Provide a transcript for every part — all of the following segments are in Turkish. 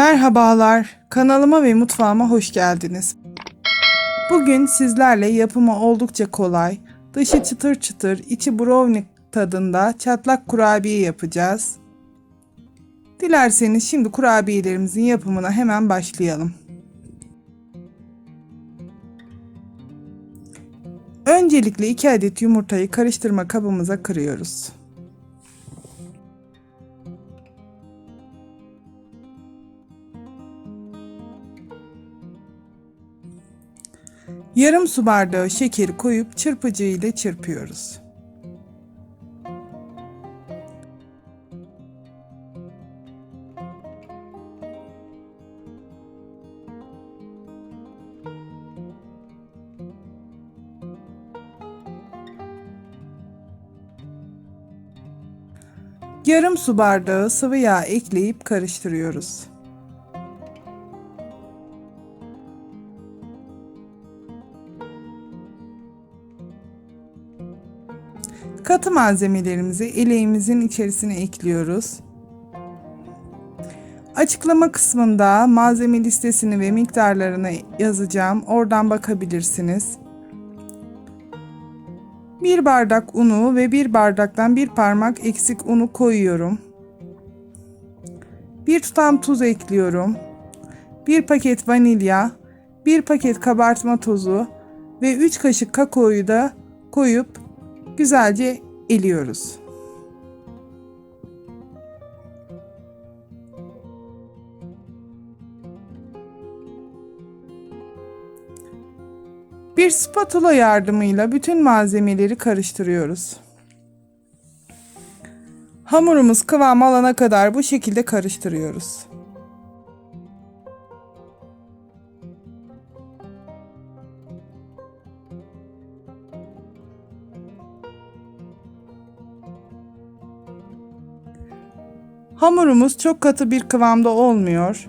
Merhabalar, kanalıma ve mutfağıma hoş geldiniz. Bugün sizlerle yapımı oldukça kolay, dışı çıtır çıtır, içi brownie tadında çatlak kurabiye yapacağız. Dilerseniz şimdi kurabiyelerimizin yapımına hemen başlayalım. Öncelikle 2 adet yumurtayı karıştırma kabımıza kırıyoruz. Yarım su bardağı şekeri koyup çırpıcı ile çırpıyoruz. Yarım su bardağı sıvı yağ ekleyip karıştırıyoruz. Katı malzemelerimizi eleğimizin içerisine ekliyoruz. Açıklama kısmında malzeme listesini ve miktarlarını yazacağım. Oradan bakabilirsiniz. Bir bardak unu ve bir bardaktan bir parmak eksik unu koyuyorum. Bir tutam tuz ekliyorum. Bir paket vanilya, bir paket kabartma tozu ve 3 kaşık kakaoyu da koyup güzelce eliyoruz. Bir spatula yardımıyla bütün malzemeleri karıştırıyoruz. Hamurumuz kıvam alana kadar bu şekilde karıştırıyoruz. Hamurumuz çok katı bir kıvamda olmuyor.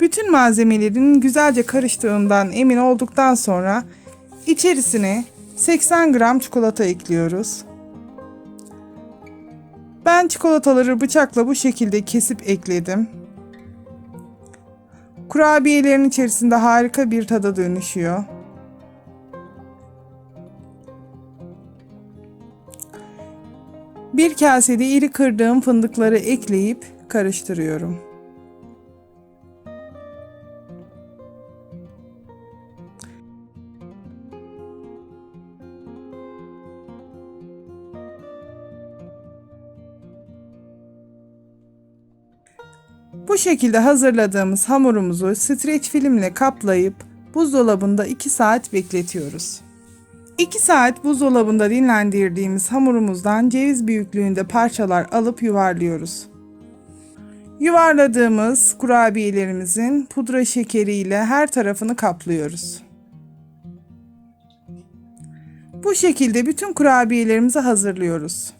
Bütün malzemelerin güzelce karıştığından emin olduktan sonra içerisine 80 gram çikolata ekliyoruz. Ben çikolataları bıçakla bu şekilde kesip ekledim. Kurabiyelerin içerisinde harika bir tada dönüşüyor. Bir kasede iri kırdığım fındıkları ekleyip karıştırıyorum. Bu şekilde hazırladığımız hamurumuzu streç filmle kaplayıp buzdolabında 2 saat bekletiyoruz. 2 saat buzdolabında dinlendirdiğimiz hamurumuzdan ceviz büyüklüğünde parçalar alıp yuvarlıyoruz. Yuvarladığımız kurabiyelerimizin pudra şekeriyle her tarafını kaplıyoruz. Bu şekilde bütün kurabiyelerimizi hazırlıyoruz.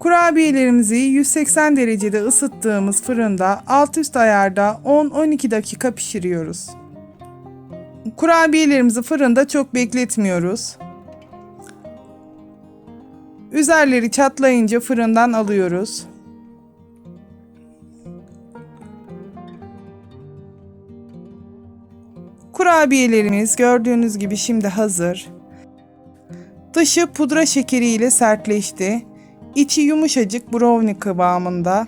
Kurabiyelerimizi 180 derecede ısıttığımız fırında alt üst ayarda 10-12 dakika pişiriyoruz. Kurabiyelerimizi fırında çok bekletmiyoruz. Üzerleri çatlayınca fırından alıyoruz. Kurabiyelerimiz gördüğünüz gibi şimdi hazır. Dışı pudra şekeri ile sertleşti. İçi yumuşacık brownie kıvamında.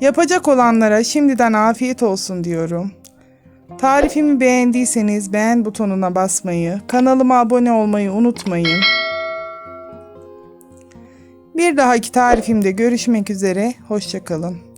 Yapacak olanlara şimdiden afiyet olsun diyorum. Tarifimi beğendiyseniz beğen butonuna basmayı, kanalıma abone olmayı unutmayın. Bir dahaki tarifimde görüşmek üzere, hoşçakalın.